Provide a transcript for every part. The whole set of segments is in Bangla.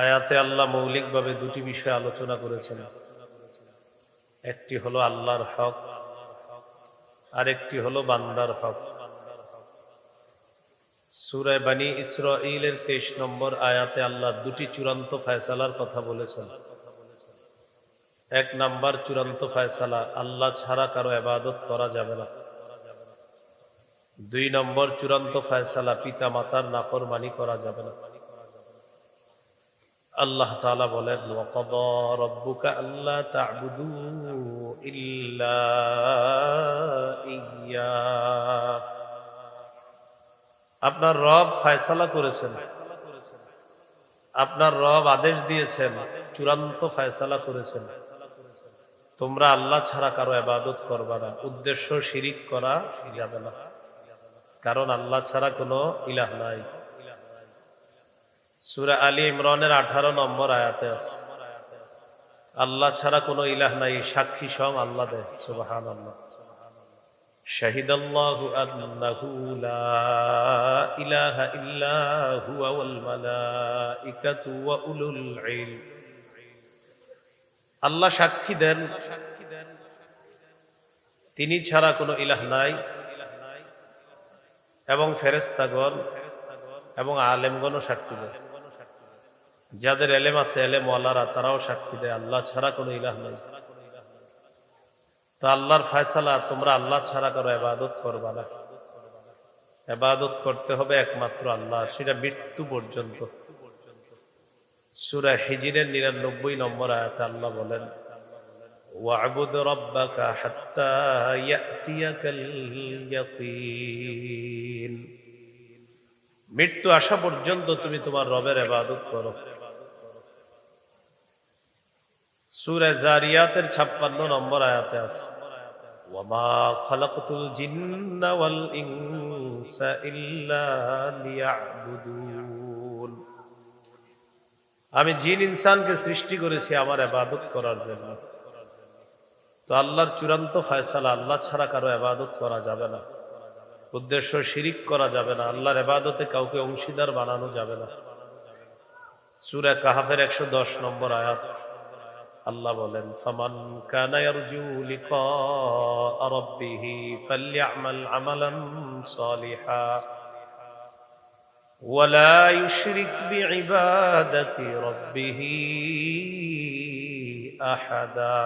আয়াতে আল্লাহ মৌলিকভাবে দুটি বিষয় আলোচনা করেছেন। একটি হলো আল্লাহর হক আর একটি হলো বান্দার হক। সুরায় তেইশ নম্বর আয়াতে আল্লাহ দুটি চূড়ান্ত ফায়সালার কথা বলেছেন। এক নাম্বার চূড়ান্ত ফায়সালা, আল্লাহ ছাড়া কারও আবাদত করা যাবে না। দুই নম্বর চূড়ান্ত ফায়সালা পিতা মাতার নাফরমানি করা যাবে না। আল্লাহ তাআলা বলেন আপনার রব ফয়সালা করেছেন। আপনার রব আদেশ দিয়েছেন, চূড়ান্ত ফায়সালা করেছেন। তোমরা আল্লাহ ছাড়া কারও আবাদত করবা না, উদ্দেশ্য শিরিক করা যাবে না। কারণ আল্লাহ ছাড়া কোনো ইলাহ নাই। সুরা আলী ইমরানের আঠারো নম্বর আয়াতে আছে আল্লাহ ছাড়া কোনো ইলাহ নাই সাক্ষী সং আল্লাহ দেয় সুবাহান আল্লাহ شهد الله أنه لا إله إلا هو والملائكة وأولو العلم আল্লাহ সাক্ষী দেন তিনি ছাড়া কোনো ইলাহ নাই এবং ফেরেস্তাগণ এবং আলেমগণও সাক্ষী দেয় যাদের এলেম আছে, এলেম ওয়ালারা, তারাও সাক্ষী দেয়। আল্লাহ ছাড়া কোনো ইলাহ নাই। তো আল্লাহর ফায়সালা, তোমরা আল্লাহ ছাড়া করো, এবাদত করবা না। এবাদত করতে হবে একমাত্র আল্লাহ। সেটা মৃত্যু পর্যন্ত। সুরা হিজিরের নিরানব্বই নম্বর আয়াত আল্লাহ বলেন, ওয়াবুদ রব্বাকা হাত্তা ইয়াতিয়াকাল ইয়াকিন। মৃত্যু আসা পর্যন্ত তুমি তোমার রবের এবাদত করো। সুরে জারিয়াতের ছাপ্পান্ন নম্বর আয়াতে আছে। ওয়ামা খালাকতুল জিন্না ওয়াল ইনসা ইল্লা লিয়াবুদুন। আমি জিন ইনসানকে সৃষ্টি করেছি আমার এবাদত করার জন্য। তো আল্লাহর চূড়ান্ত ফয়সালা আল্লাহ ছাড়া কারও এবাদত করা যাবে না। উদ্দেশ্য শিরিক করা যাবে না। আল্লাহর এবাদতে কাউকে অংশীদার বানানো যাবে না। সুরা কাহাফের একশো দশ নম্বর আয়াত। আল্লাহ বলেন ফামান কানা ইয়ারজু লিকা রাব্বিহি ফালইআমাল আমালান সালিহা ولا يشرك بعبادة ربه أحدا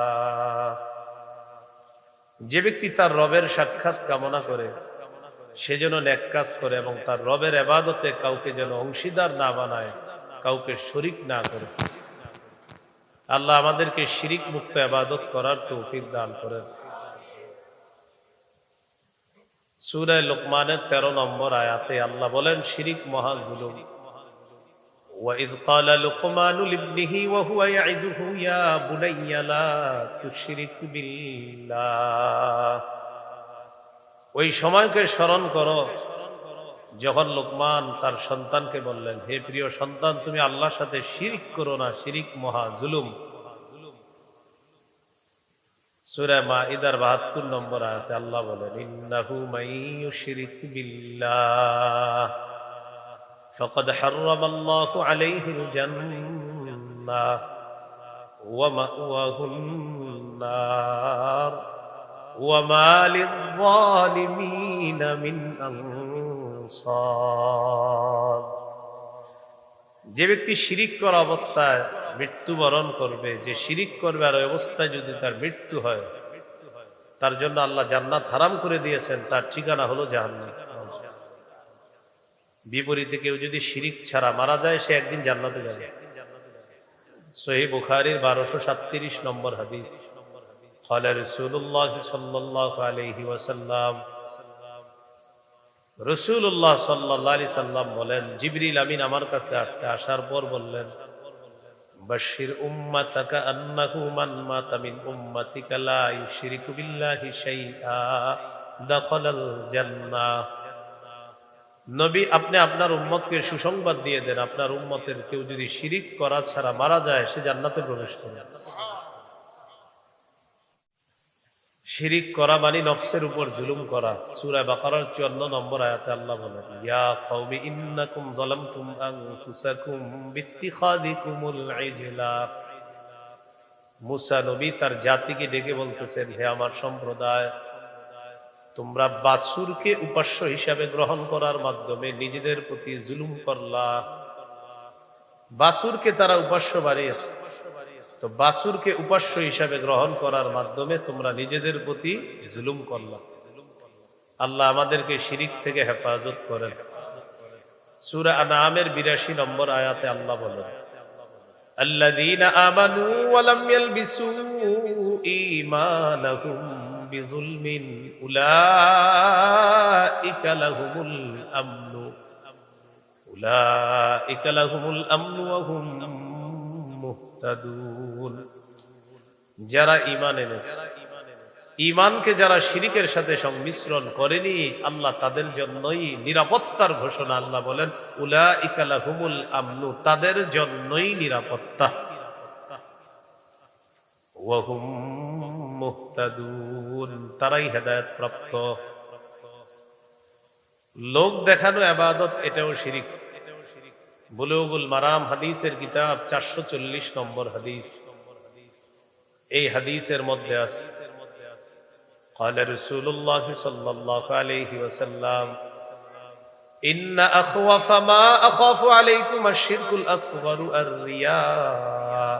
যে ব্যক্তি তার রবের সাক্ষাৎ কামনা করে সে যেন ন্যাক কাজ করে এবং তার রবের এবাদতে কাউকে যেন অংশীদার না বানায় কাউকে শরিক না করে আল্লাহ আমাদেরকে শিরিক মুক্ত আবাদত করার তৌফিক দান করেন সুরায় লোকমানের তেরো নম্বর আয়াতে আল্লাহ বলেন শিরিক মহা জুলুম وإذ قال لقمان لابنه وهو يعزه يا بني لا تشرك بالله ওই সময়কে স্মরণ করো যখন লোকমান তার সন্তানকে বললেন হে প্রিয় সন্তান তুমি আল্লাহর সাথে শিরিক করো না শিরিক মহা জুলুম সুরা মা ইদার বাহাত্তর নম্বর আয়াতে আল্লাহ বলেন ইন্নাহু মাইয়ুশরিক বিল্লাহ فقد حرم الله عليه الجنة ومأواه النار وما للظالمين من أنصار যে ব্যক্তি শিরিক করা অবস্থায় মৃত্যুবরণ করবে যে শিরিক করবে আর ওই অবস্থায় যদি তার মৃত্যু হয় তার জন্য আল্লাহ জান্নাত হারাম করে দিয়েছেন তার ঠিকানা হলো জাহান্নাম বিপরীতে কেউ যদি শিরিক ছাড়া মারা যায় সে একদিন জান্নাতে যাবে সহি বুখারির বারোশো সাতত্রিশ নম্বর হাদিস قال رسول الله صلى الله عليه وسلم রসুল্লাহ সাল্লাহ আলি সাল্লাম বলেন, জিবরিল আমিন আমার কাছে আসছে, আসার পর বললেন বাশির নবী, আপনি আপনার উম্মতকে সুসংবাদ দিয়ে দেন, আপনার উম্মতের কেউ যদি শিরিক করা ছাড়া মারা যায়, সে জান্নাতে প্রবেশ করে। শিরিক করা মানে নফসের উপর জুলুম করা। সূরা বাকারার 54 নম্বর আয়াতে আল্লাহ বলেন, ইয়া কওমি ইন্নাকুম যালামতুম আনফুসাকুম বিত্তিখাদিকুমুল ইজলা। মুসা নবী তার জাতিকে ডেকে বলতেছেন, হে আমার সম্প্রদায়, তোমরা বাসুরকে উপাস্য হিসাবে গ্রহণ করার মাধ্যমে নিজেদের প্রতি জুলুম করলা। বাসুরকে তারা উপাস্য বানিয়েছে। তো বাসুরকে উপাস্য হিসাবে গ্রহণ করার মাধ্যমে তোমরা নিজেদের প্রতি জুলুম করলা আল্লাহ আমাদেরকে শিরিক থেকে হেফাজত করেন সুরা আনামের বিরাশি নম্বর আয়াতে আল্লাহ বলেন الذين آمنوا ولم يلبسوا إيمانهم بظلم أولئك لهم الأمن أولئك لهم الأمن وهم যারা ঈমান এনেছে, ঈমানকে যারা শিরিকের সাথে সংমিশ্রণ করেনি, আল্লাহ তাদের জন্যই নিরাপত্তার ঘোষণা আল্লাহ বলেন উলা ইকালা হুমুল আমনু, তাদের জন্যই নিরাপত্তা। তারাই হেদায়েত প্রাপ্ত। লোক দেখানো আবাদত, এটাও শিরিক। বুলুগুল মারাম হাদিসের কিতাব চারশো চল্লিশ নম্বর হাদিস এই হাদিসের মধ্যে আছে قال رسول الله صلى الله عليه وسلم إن أخوف ما أخاف عليكم الشرك الأصغر الرياء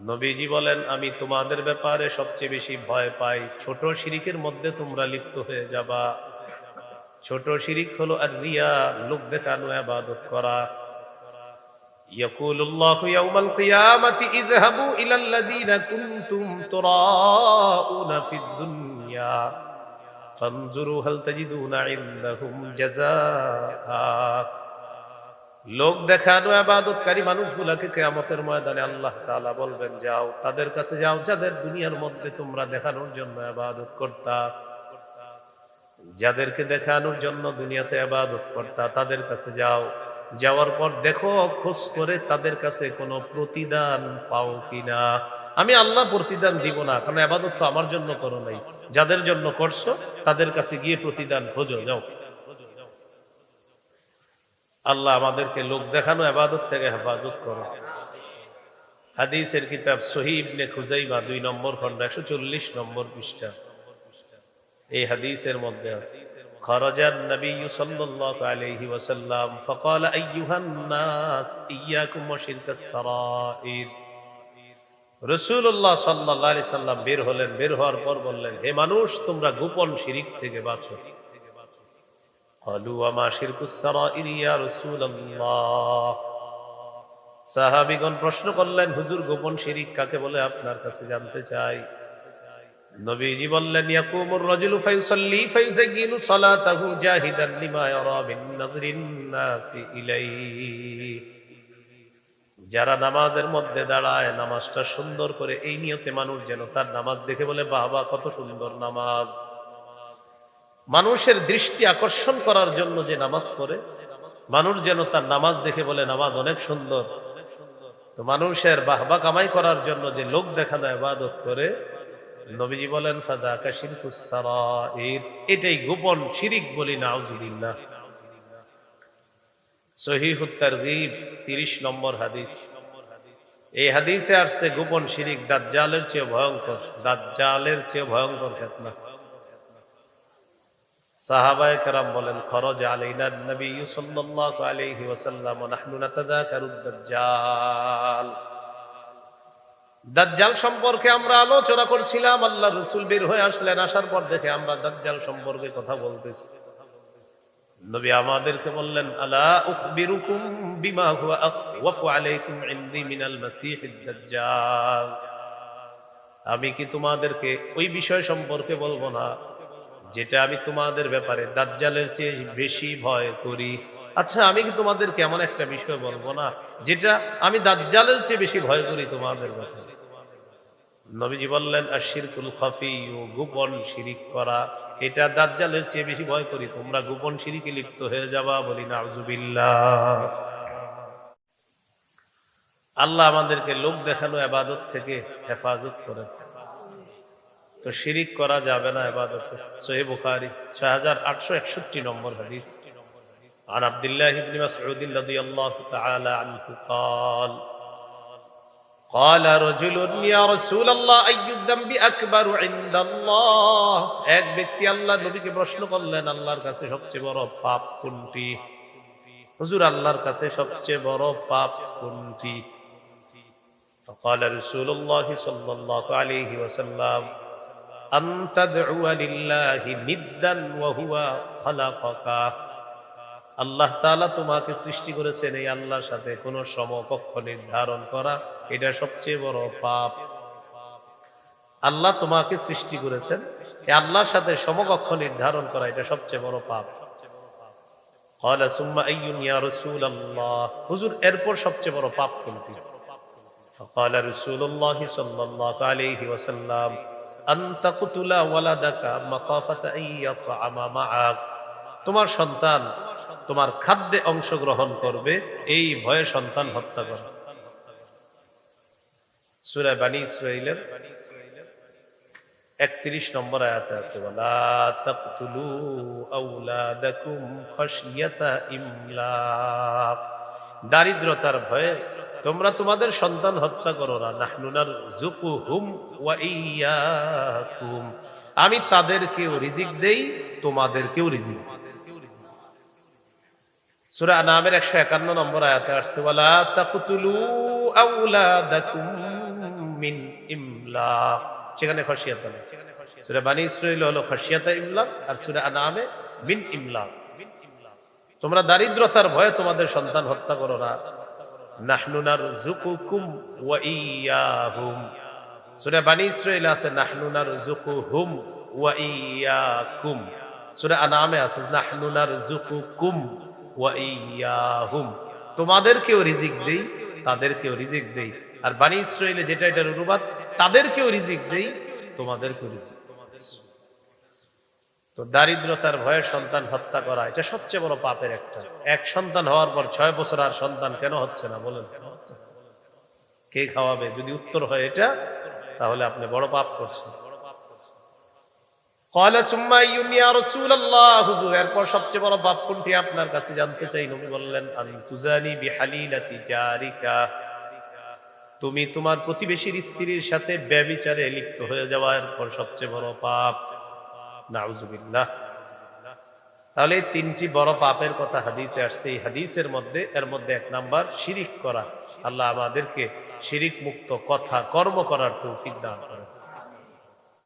নবীজি বলেন আমি তোমাদের ব্যাপারে সবচেয়ে বেশি ভয় পাই ছোট শিরিকের মধ্যে তোমরা লিপ্ত হয়ে যাবা ছোট শিরিক হলো আর রিয়া লোক দেখানো আবাদত করা يقول الله يوم القيامة اذهبوا إلى الذين كنتم تراءون في الدنيا فانظروا هل تجدون عندهم جزاء লোক দেখানো আবাদতকারী মানুষগুলাকে কেয়ামতের ময়দানে আল্লাহ তাআলা বলবেন যাও তাদের কাছে যাও যাদের দুনিয়ার মধ্যে তোমরা দেখানোর জন্য আবাদত করতা যাদেরকে দেখানোর জন্য দুনিয়াতে আবাদত করতা, তাদের কাছে যাও। যাওয়ার পর দেখো, খোঁজ করে তাদের কাছে কোনো প্রতিদান পাও কিনা। আমি আল্লাহ প্রতিদান দিব না, কারণ আবাদত তো আমার জন্য করো নাই। যাদের জন্য করছ, তাদের কাছে গিয়ে প্রতিদান খোঁজো, যাও। আল্লাহ আমাদেরকে লোক দেখানো, আবাদত থেকে হেফাজত করো। হাদিসের কিতাব সহিব নে খুজাইবা দুই নম্বর খন্ড একশো চল্লিশ নম্বর পৃষ্ঠা। এই হাদিসের মধ্যে আছে خرج النبي صلى الله عليه وسلم فقال أيها الناس إياكم وشرك السرائر রসুল্লাহ সাল্লাহ আলি সাল্লাম বের হলেন বের হওয়ার পর বললেন হে মানুষ তোমরা গোপন শিরিক থেকে বাঁচো হলু আমা শিরকুসারাইর ইয়া রাসূলুল্লাহ সাহাবীগণ প্রশ্ন করলেন হুজুর গোপন শিরিক কাকে বলে আপনার কাছে জানতে চাই নবীজি বললেন, ইয়াকুমুর রাজুলু ফায়ুসাল্লি সালাতাহু জাহিদান লিমা ইয়ারা মিন নাযরিন নাসি ইলাইহি। যারা নামাজের মধ্যে দাঁড়ায়, নামাজটা সুন্দর করে এই নিয়তে মানুষ যেন তার নামাজ দেখে বলে, বাবা, কত সুন্দর নামাজ। মানুষের দৃষ্টি আকর্ষণ করার জন্য যে নামাজ পড়ে, মানুষ যেন তার নামাজ দেখে বলে, নামাজ অনেক সুন্দর। তো মানুষের বাহবা কামাই করার জন্য যে লোক দেখানো আবাদত করে নবীজি বলেন ফাদা কাশিরকুসারাইর এটাই গোপন শিরিক বলি, নাউজুবিল্লাহ। সহিহুত তারগীব 30 নম্বর হাদিস। এই হাদিসে আসছে গোপন শিরিক, দাজ্জালের চেয়ে ভয়ঙ্কর, দাজ্জালের চেয়ে ভয়ঙ্কর বলেন, খরজ আলাইনা দাজ্জাল সম্পর্কে আমরা আলোচনা করছিলাম, আল্লাহ রসুল বের হয়ে আসলেন, আসার পর দেখে আমরা দাজ্জাল সম্পর্কে কথা বলতেছি। নবী আমাদেরকে বললেন, আলা উখবিরুকুম বিমা হুয়া আখওয়াফু আলাইকুম ইনদি মিনাল দাজ্জাল। আমি কি তোমাদেরকে ওই বিষয় সম্পর্কে বলব না, যেটা আমি তোমাদের ব্যাপারে দাজ্জালের চেয়ে বেশি ভয় করি? আচ্ছা আমি কি তোমাদেরকে এমন একটা বিষয় বলব না, যেটা আমি দাজ্জালের চেয়ে বেশি ভয় করি তোমাদের ব্যাপারে? নবীজি বললেন আশিরকুল খাফি ও গোপন শিরিক করা এটা দাজ্জালের চেয়ে বেশি ভয় করি তোমরা গোপন শিরিকে লিপ্ত হয়ে যাবা বলি নাউজুবিল্লাহ আল্লাহ আমাদেরকে লোক দেখানো আবাদত থেকে হেফাজত করেন তো তো শিরিক করা যাবে না এবাদতে সোহে বুখারি ছয় হাজার আটশো একষট্টি নম্বর হাদিস عن عبد الله بن مسعود رضي الله تعالى عنه قال قال رجل يا رسول الله أي الذنب أكبر عند الله এক ব্যক্তি আল্লাহ নবীকে প্রশ্ন করলেন আল্লাহর কাছে সবচেয়ে বড় পাপ কোনটি হুজুর আল্লাহর কাছে সবচেয়ে বড় পাপ কোনটি فقال رسول الله صلى الله عليه وسلم أن تدعو لله ندا وهو خلقك আল্লাহ তাআলা তোমাকে সৃষ্টি করেছেন এই আল্লাহর সাথে কোন সমকক্ষ নির্ধারণ করা এটা সবচেয়ে বড় পাপ আল্লাহ তোমাকে সৃষ্টি করেছেন এই আল্লাহর সাথে সমকক্ষ নির্ধারণ করা এটা সবচেয়ে বড় পাপ قال ثم أي يا رسول الله হুজুর এরপর সবচেয়ে বড় পাপ কোনটি فقال رسول الله صلى الله عليه وسلم أن تقتل ولدك مخافة أن يطعم معك তোমার সন্তান তোমার খাদ্যে অংশগ্রহণ করবে, এই ভয়ে সন্তান হত্যা কর। দারিদ্রতার ভয়ে তোমরা তোমাদের সন্তান হত্যা করো না। আমি তাদেরকেও রিজিক দেই, তোমাদেরকেও রিজিক দিই। সূরা আনামের 151 নম্বর আয়াতে আসছে, ওয়ালা তাকতুলু আওলাদাকুম মিন ইমলাক সেখানে খসিয়াতা নেই সূরা বানি ইসরাইল হলো খসিয়াতা ইমলাক আর সূরা আনামে মিন ইমলাক তোমরা দারিদ্রতার ভয়ে তোমাদের সন্তান হত্যা করো না। নাহনু নারযুকুকুম ওয়া ইয়াহুম। সূরা বানি ইসরাইল আছে, নাহনু নারযুকুহুম ওয়া ইয়াকুম। সূরা আনামে আছে, নাহনু নারযুকুকুম তোমাদেরকেও রিজিক দেই, তাদেরকেও রিজিক দেই। আর বানি ইসরাইলে যেটা এটার অনুবাদ, তাদেরকেও রিজিক দেই, তোমাদেরকেও রিজিক তো দারিদ্রতার ভয়ে সন্তান হত্যা করা, এটা সবচেয়ে বড় পাপের একটা। এক সন্তান হওয়ার পর ছয় বছর আর সন্তান কেন হচ্ছে না, বলেন। কে খাওয়াবে? যদি উত্তর হয় এটা, তাহলে আপনি বড় পাপ করছেন। তুমি তোমার প্রতিবেশীর স্ত্রীর সাথে ব্যভিচারে লিপ্ত হয়ে যাওয়া, এরপর সবচেয়ে বড় পাপ। নাউজুবিল্লাহ। তাহলে তিনটি বড় পাপের কথা হাদিসে আসছে। এই হাদিসের মধ্যে, এর মধ্যে এক নাম্বার, শিরিক করা। আল্লাহ আমাদেরকে শিরিক মুক্ত কথা, কর্ম করার তৌফিক দান করেন।